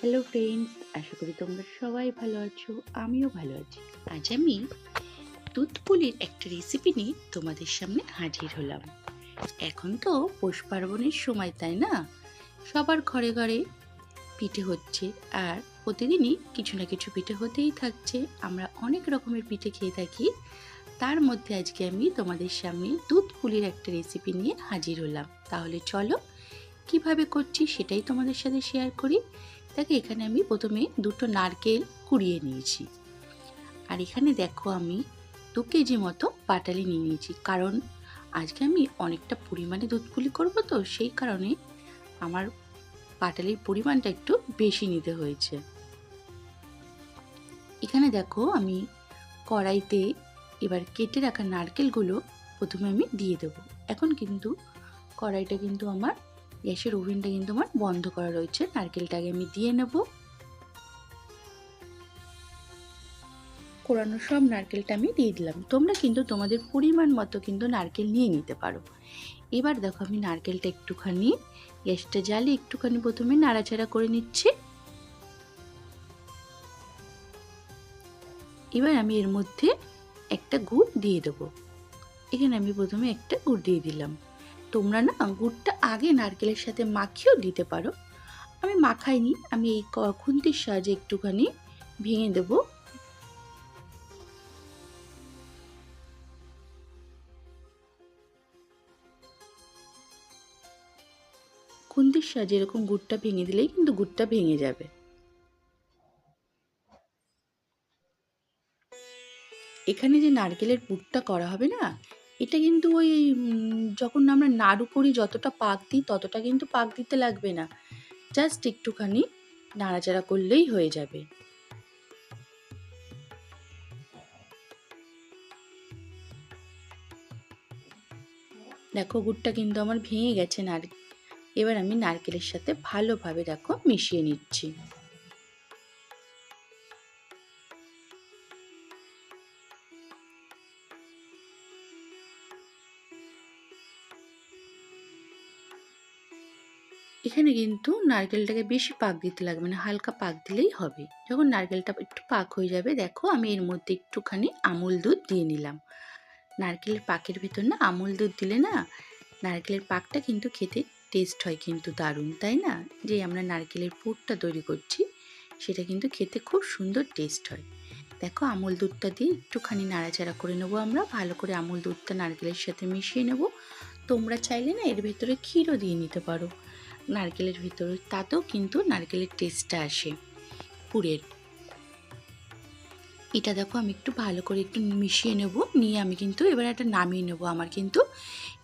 Hello friends আশা করি তোমরা সবাই ভালো আছো, আমিও ভালো আছি। আজ আমি দুধ পুলির একটা রেসিপি নিয়ে তোমাদের সামনে হাজির হলাম। এখন তো পৌষ পার্বণের সময়, তাই না? সবার ঘরে ঘরে পিঠে হচ্ছে আর প্রতিদিনই কিছু না কিছু পিঠে হতেই থাকছে। আমরা অনেক রকমের পিঠে খেয়ে থাকি। তার মধ্যে আজকে আমি তোমাদের সামনে দুধ পুলির একটা রেসিপি নিয়ে হাজির হলাম। তাহলে চলো, কীভাবে করছি সেটাই তোমাদের সাথে শেয়ার করি। দেখো এখানে আমি প্রথমে দুটো নারকেল কুড়িয়ে নিয়েছি। আর এখানে দেখো আমি দু কেজি মতো পাটালি নিয়ে নিয়েছি। কারণ আজকে আমি অনেকটা পরিমাণে দুধ পুলি করব তো, সেই কারণে আমার পাটালির পরিমাণটা একটু বেশি নিতে হয়েছে। এখানে দেখো আমি কড়াইতে এবার কেটে রাখা নারকেলগুলো প্রথমে আমি দিয়ে দেবো। এখন কিন্তু কড়াইটা কিন্তু আমার গ্যাসের ওভেনটা কিন্তু আমার বন্ধ করা রয়েছে। নারকেলটাকে আমি দিয়ে নেব। কোরানো সব নারকেলটা আমি দিয়ে দিলাম। তোমরা কিন্তু তোমাদের পরিমাণ মতো কিন্তু নারকেল নিয়ে নিতে পারো। এবার দেখো আমি নারকেলটা একটুখানি, গ্যাসটা জ্বালিয়ে একটুখানি প্রথমে নাড়াচাড়া করে নিচ্ছি। এবার আমি এর মধ্যে একটা গুড় দিয়ে দেবো। এখানে আমি প্রথমে একটা গুড় দিয়ে দিলাম। তোমরা না গুড়টা আগে নারকেলের সাথে মাখিয়েও দিতে পারো। আমি মাখাইনি, আমি এই খুন্তির সাহায্যে একটুখানি ভেঙে দেব। খুন্তির সাহায্যে এরকম গুড়টা ভেঙে দিলেই কিন্তু গুড়টা ভেঙে যাবে। এখানে যে নারকেলের পুরটা করা হবে না এটা কিন্তু ওই যখন আমরা নাড়ু করি, যতটা পাক দিই, ততটা কিন্তু পাক দিতে লাগবে না। জাস্ট একটুখানি নাড়াচাড়া করলেই হয়ে যাবে। দেখো, গুড়টা কিন্তু আমার ভেঙে গেছে নারকেল এবার আমি নারকেলের সাথে ভালোভাবে, দেখো, মিশিয়ে নিচ্ছি। এখানে কিন্তু নারকেলটাকে বেশি পাক দিতে লাগবে না হালকা পাক দিলেই হবে। যখন নারকেলটা একটু পাক হয়ে যাবে, দেখো আমি এর মধ্যে একটুখানি আমুল দুধ দিয়ে নিলাম। নারকেলের পাকের ভেতর না আমুল দুধ দিলে না নারকেলের পাকটা কিন্তু খেতে টেস্ট হয় কিন্তু দারুণ, তাই না? যে আমরা নারকেলের পুরটা তৈরি করছি, সেটা কিন্তু খেতে খুব সুন্দর টেস্ট হয়। দেখো আমুল দুধটা দিয়ে একটুখানি নাড়াচাড়া করে নেব আমরা, ভালো করে আমুল দুধটা নারকেলের সাথে মিশিয়ে নেব। তোমরা চাইলে না এর ভেতরে ক্ষীরও দিয়ে নিতে পারো। নারকেলের ভিতরে, তাতেও কিন্তু নারকেলের টেস্টটা আসে পুরের। এটা দেখো, আমি একটু ভালো করে একটু মিশিয়ে নেব, নিয়ে আমি কিন্তু এবার একটা নামিয়ে নেব। আমার কিন্তু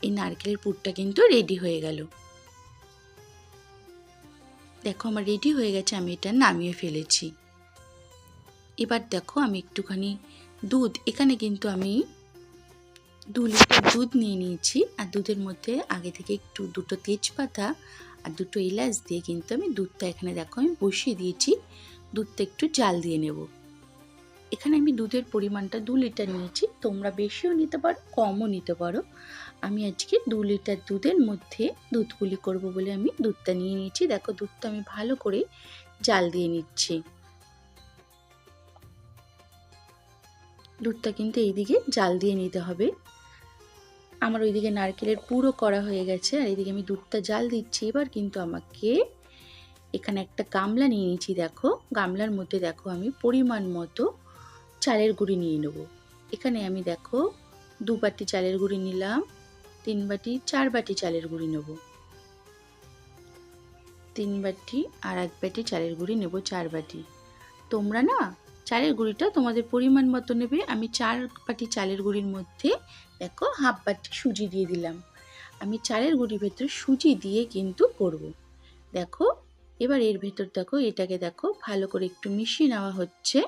এই নারকেলের পুরটা কিন্তু রেডি হয়ে গেল। দেখো, আমার রেডি হয়ে গেছে, আমি এটা নামিয়ে ফেলেছি। এবার দেখো, আমি একটুখানি দুধ, এখানে কিন্তু আমি দু লিটার দুধ নিয়ে নিয়েছি। আর দুধের মধ্যে আগে থেকে একটু দুটো তেজপাতা আর দুটো এলাচ দিয়ে কিন্তু আমি দুধটা এখানে দেখো আমি বসিয়ে দিয়েছি। দুধটা একটু জাল দিয়ে নেব। এখানে আমি দুধের পরিমাণটা দু লিটার নিয়েছি। তোমরা বেশিও নিতে পারো, কমও নিতে পারো। আমি আজকে দু লিটার দুধের মধ্যে দুধ পুলি করব বলে আমি দুধটা নিয়ে নিয়েছি। দেখো দুধটা আমি ভালো করে জাল দিয়ে নিচ্ছি। দুধটা কিন্তু এইদিকে জাল দিয়ে নিতে হবে। আমার ওইদিকে নারকেলের পুরো করা হয়ে গেছে, আর এইদিকে আমি দুধটা জাল দিচ্ছি। এবার কিন্তু আমাকে এখানে একটা গামলা নিয়ে নিয়েছি দেখো। গামলার মধ্যে দেখো আমি পরিমাণ মতো চালের গুঁড়ি নিয়ে নেব। এখানে আমি দেখো দু বাটি চালের গুঁড়ি নিলাম, তিন বাটি, চার বাটি চালের গুঁড়ি নেব। তিন বাটি আর এক বাটি চালের গুঁড়ি নেব, চার বাটি। তোমরা না চালের গুঁড়িটা তোমাদের পরিমাণ মতো নেবে। আমি চার বাটি চালের গুঁড়ির মধ্যে দেখো হাফ বাটি সুজি দিয়ে দিলাম। আমি চালের গুঁড়ির ভেতরে সুজি দিয়ে কিন্তু করব। দেখো, এবার এর ভেতর দেখো, এটাকে দেখো, ভালো করে একটু মিশিয়ে নেওয়া হচ্ছে।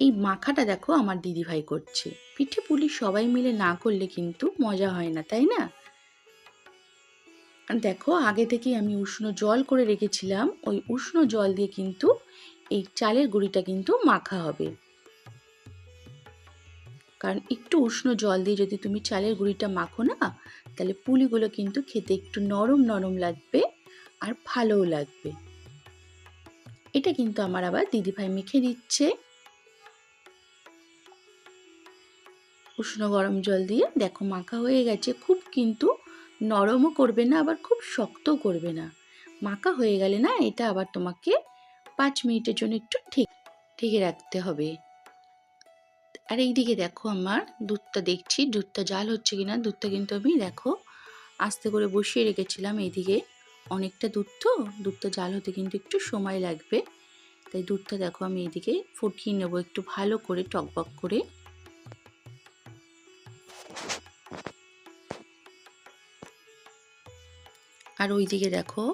এই মাখাটা দেখো আমার দিদিভাই করছে। পিঠে পুলি সবাই মিলে না করলে কিন্তু মজা হয় না, তাই না? দেখো, আগে থেকে আমি উষ্ণ জল করে রেখেছিলাম। ওই উষ্ণ জল দিয়ে কিন্তু এই চালের গুঁড়িটা কিন্তু মাখা হবে। কারণ একটু উষ্ণ জল দিয়ে যদি তুমি চালের গুঁড়িটা মাখো না, তাহলে পুলিগুলো কিন্তু খেতে একটু নরম নরম লাগবে আর ভালোও লাগবে। এটা কিন্তু আমার আবার দিদিভাই মেখে দিচ্ছে। উষ্ণ গরম জল দিয়ে দেখো মাখা হয়ে গেছে, খুব কিন্তু নরমও করবে না, আবার খুব শক্তও করবে না। মাখা হয়ে গেলে না এটা আবার তোমাকে পাঁচ মিনিটের জন্য একটু ঠিক ঢেকে রাখতে হবে। আর এইদিকে দেখো আমার দুধটা দেখছি, দুধটা জাল হচ্ছে কিনা, দুধটা কিন্তু আমি দেখো আস্তে করে বসিয়ে রেখেছিলাম এইদিকে। অনেকটা দুধ তো, দুধটা জাল হতে কিন্তু একটু সময় লাগবে। তাই দুধটা দেখো আমি এইদিকে ফুটিয়ে নেব, একটু ভালো করে টকবক করে। আর ওইদিকে দেখো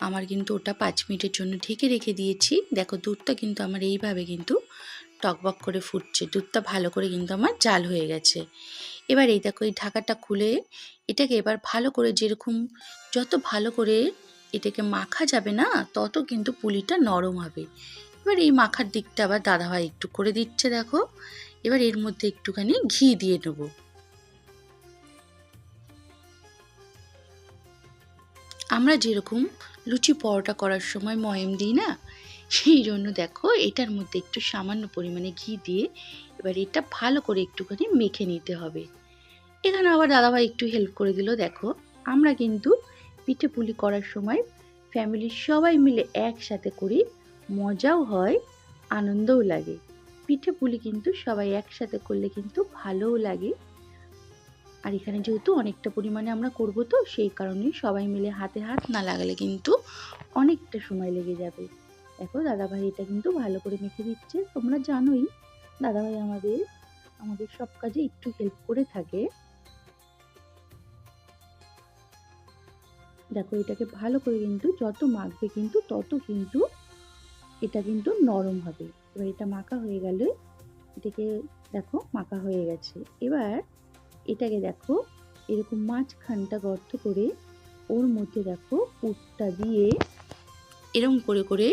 আমার কিন্তু ওটা পাঁচ মিনিটের জন্য ঢেকে রেখে দিয়েছি। দেখো দুধটা কিন্তু আমার এইভাবে কিন্তু টকবক করে ফুটছে। দুধটা ভালো করে কিন্তু আমার জাল হয়ে গেছে। এবার এই দেখো, এই ঢাকাটা খুলে এটাকে এবার ভালো করে যেরকম যত ভালো করে এটাকে মাখা যাবে না, তত কিন্তু পুলিটা নরম হবে। এবার এই মাখার দিকটা আবার দাদাভাই একটু করে দিচ্ছে দেখো। এবার এর মধ্যে একটুখানি ঘি দিয়ে নেব। আমরা যেরকম লুচি পরোটা করার সময় ময়ম দিই না সেই জন্য দেখো এটার মধ্যে একটু সামান্য পরিমাণে ঘি দিয়ে এবার এটা ভালো করে একটুখানি মেখে নিতে হবে। এখানে আবার দাদাভাই একটু হেল্প করে দিল, দেখো। আমরা কিন্তু পিঠে পুলি করার সময় ফ্যামিলির সবাই মিলে একসাথে করি, মজাও হয়, আনন্দও লাগে। পিঠে পুলি কিন্তু সবাই একসাথে করলে কিন্তু ভালোও লাগে। আর এখানে যেহেতু অনেকটা পরিমাণে আমরা করব তো, সেই কারণে সবাই মিলে হাতে হাত না লাগালে কিন্তু অনেকটা সময় লেগে যাবে। দেখো দাদাভাই এটা কিন্তু ভালো করে মেখে দিচ্ছে। তোমরা জানোই, দাদাভাই আমাদের আমাদের সব কাজে একটু হেল্প করে থাকে। দেখো, এটাকে ভালো করে কিন্তু যত মাখবে কিন্তু তত কিন্তু এটা কিন্তু নরম হবে। এবার এটা মাখা হয়ে গেলে, এটাকে দেখো, মাখা হয়ে গেছে। এবার এটাকে দেখো, এরকম মাঝখানটা গর্ত করে ওর মধ্যে দেখো পুরটা দিয়ে এরকম করে করে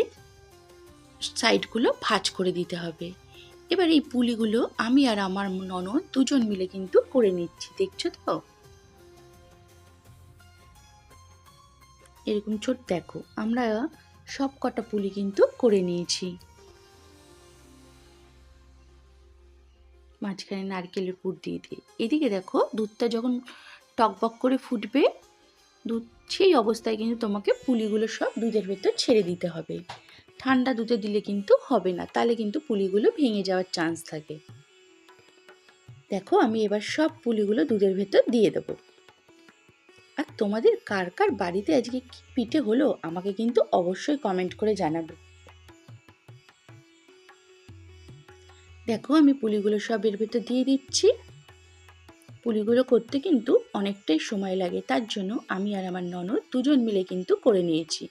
সাইডগুলো ভাজ করে দিতে হবে। এবার এই পুলিগুলো আমি আর আমার ননদ দুজন মিলে কিন্তু করে নিচ্ছি, দেখছ তো? এরকম ছোট, দেখো, আমরা সব কটা পুলি কিন্তু করে নিয়েছি। মাঝখানে নারকেলের পুর দিয়ে দিয়ে। এদিকে দেখো, দুধটা যখন টকবক করে ফুটবে, দুধ সেই অবস্থায় কিন্তু তোমাকে পুলিগুলো সব দুধের ভেতর ছেড়ে দিতে হবে। ঠান্ডা দুধে দিলে কিন্তু হবে না, তাহলে কিন্তু পুলিগুলো ভেঙে যাওয়ার চান্স থাকে। দেখো আমি এবার সব পুলিগুলো দুধের ভেতর দিয়ে দেবো। আর তোমাদের কার কার বাড়িতে আজকে কি পিঠে হলো, আমাকে কিন্তু অবশ্যই কমেন্ট করে জানাবে। দেখো আমি পুলিগুলো সব এর ভেতর দিয়ে দিচ্ছি। পুলিগুলো করতে কিন্তু অনেকটাই সময় লাগে, তার জন্য আমি আর আমার ননদ দুজন মিলে কিন্তু করে নিয়েছি।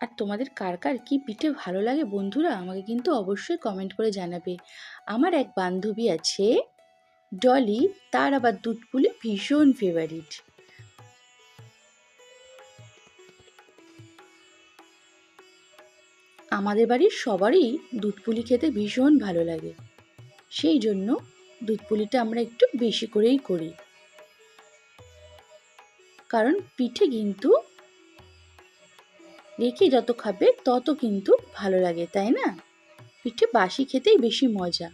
আর তোমাদের কার কার কি পিঠে ভালো লাগে বন্ধুরা আমাকে কিন্তু অবশ্যই কমেন্ট করে জানাবে। আমার এক বান্ধবী আছে, ডলি, তার আবার দুধ পুলি ভীষণ ফেভারিট আমাদের বাড়ির সবারই দুধ পুলি খেতে ভীষণ ভালো লাগে। সেই জন্য দুধ পুলিটা আমরা একটু বেশি করেই করি। কারণ পিঠে কিন্তু রেখে যত খাবে, তত কিন্তু ভালো লাগে, তাই না? পিঠে বাসি খেতেই বেশি মজা।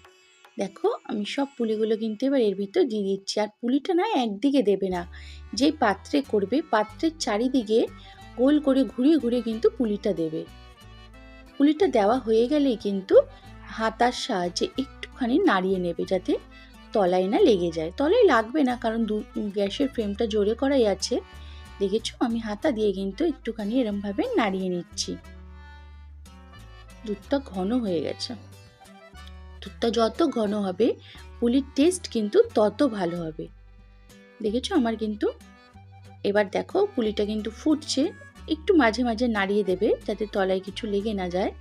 দেখো, আমি সব পুলিগুলো কিন্তু এবার এর ভিতর দিয়ে দিচ্ছি। আর পুলিটা না একদিকে দেবে না। যেই পাত্রে করবে, পাত্রের চারিদিকে গোল করে ঘুরিয়ে ঘুরিয়ে কিন্তু পুলিটা দেবে। পুলিটা দেওয়া হয়ে গেলেই কিন্তু হাতার সাহায্যে একটুখানি নাড়িয়ে নেবে যাতে তলায় না লেগে যায়। তলায় লাগবে না, কারণ গ্যাসের ফ্লেমটা জোরে করাই আছে। দেখেছ? আমি হাতা দিয়ে কিন্তু একটুখানি এরমভাবে নাড়িয়ে নিচ্ছি। দুধটা ঘন হয়ে গেছে। দুধটা যত ঘন হবে, পুলির টেস্ট কিন্তু তত ভালো হবে। দেখেছ? আমার কিন্তু এবার দেখো, পুলিটা কিন্তু ফুটছে। একটু মাঝে মাঝে নাড়িয়ে দেবে যাতে তলায় কিছু লেগে না যায়।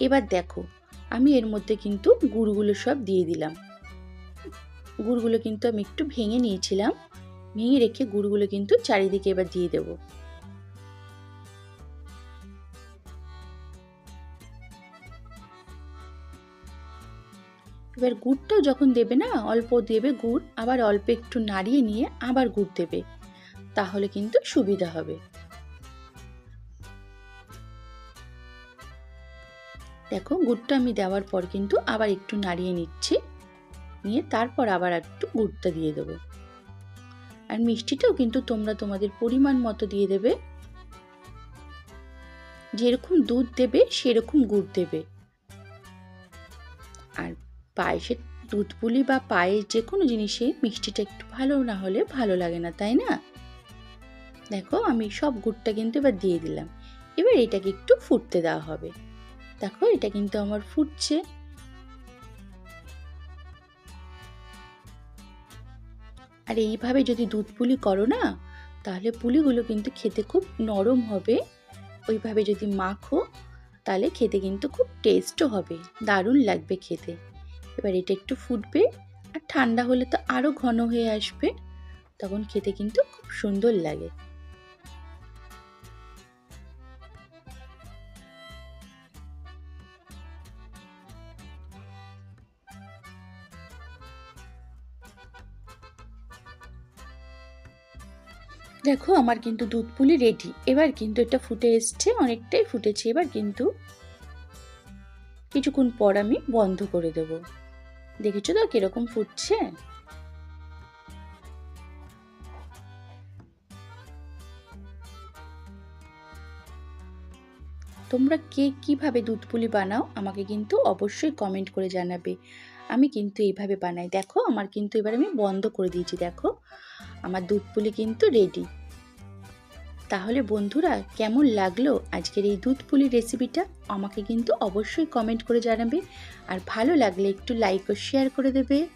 এবার দেখো, আমি এর মধ্যে কিন্তু গুড়গুলো সব দিয়ে দিলাম। গুড়গুলো কিন্তু আমি একটু ভেঙে নিয়েছিলাম। ভেঙে রেখে গুড়গুলো কিন্তু চারিদিকে এবার দিয়ে দেব। এবার গুড়টাও যখন দেবে না, অল্প দেবে গুড়, আবার অল্প একটু নাড়িয়ে নিয়ে আবার গুড় দেবে। তাহলে কিন্তু সুবিধা হবে। দেখো, গুড়টা আমি দেওয়ার পর কিন্তু আবার একটু নাড়িয়ে নিচ্ছি। নিয়ে তারপর আবার একটু গুড়টা দিয়ে দেবো। আর মিষ্টিটাও কিন্তু তোমরা তোমাদের পরিমাণ মতো দিয়ে দেবে। যেরকম দুধ দেবে, সেরকম গুড় দেবে। আর পায়েসের দুধ পুলি বা পায়ের যে কোনো জিনিসে মিষ্টিটা একটু ভালো না হলে ভালো লাগে না, তাই না? দেখো আমি সব গুড়টা কিন্তু এবার দিয়ে দিলাম। এবার এটাকে একটু ফুটতে দেওয়া হবে। দেখো এটা কিন্তু আমার ফুটছে। আর এইভাবে যদি দুধ পুলি করো না, তাহলে পুলিগুলো কিন্তু খেতে খুব নরম হবে। ওইভাবে যদি মাখো, তাহলে খেতে কিন্তু খুব টেস্টও হবে। দারুণ লাগবে খেতে। এবার এটা একটু ফুটবে, আর ঠান্ডা হলে তো আরও ঘন হয়ে আসবে, তখন খেতে কিন্তু খুব সুন্দর লাগে। দেখো, আমার কিন্তু দুধ পুলি রেডি এবার কিন্তু এটা ফুটে এসছে, অনেকটাই ফুটেছে। এবার কিন্তু কিছুক্ষণ পর আমি বন্ধ করে দেব। দেখেছ তো কীরকম ফুটছে? তোমরা কে কীভাবে দুধ পুলি বানাও আমাকে কিন্তু অবশ্যই কমেন্ট করে জানাবে। আমি কিন্তু এইভাবে বানাই। দেখো, আমার কিন্তু এবার আমি বন্ধ করে দিয়েছি। দেখো, আমার দুধ পুলি কিন্তু রেডি তাহলে বন্ধুরা, কেমন লাগল আজকের এই দুধ পুলি রেসিপিটা? আমাকে কিন্তু অবশ্যই কমেন্ট করে জানাবে। আর ভালো লাগলে একটু লাইক ও শেয়ার করে দেবে।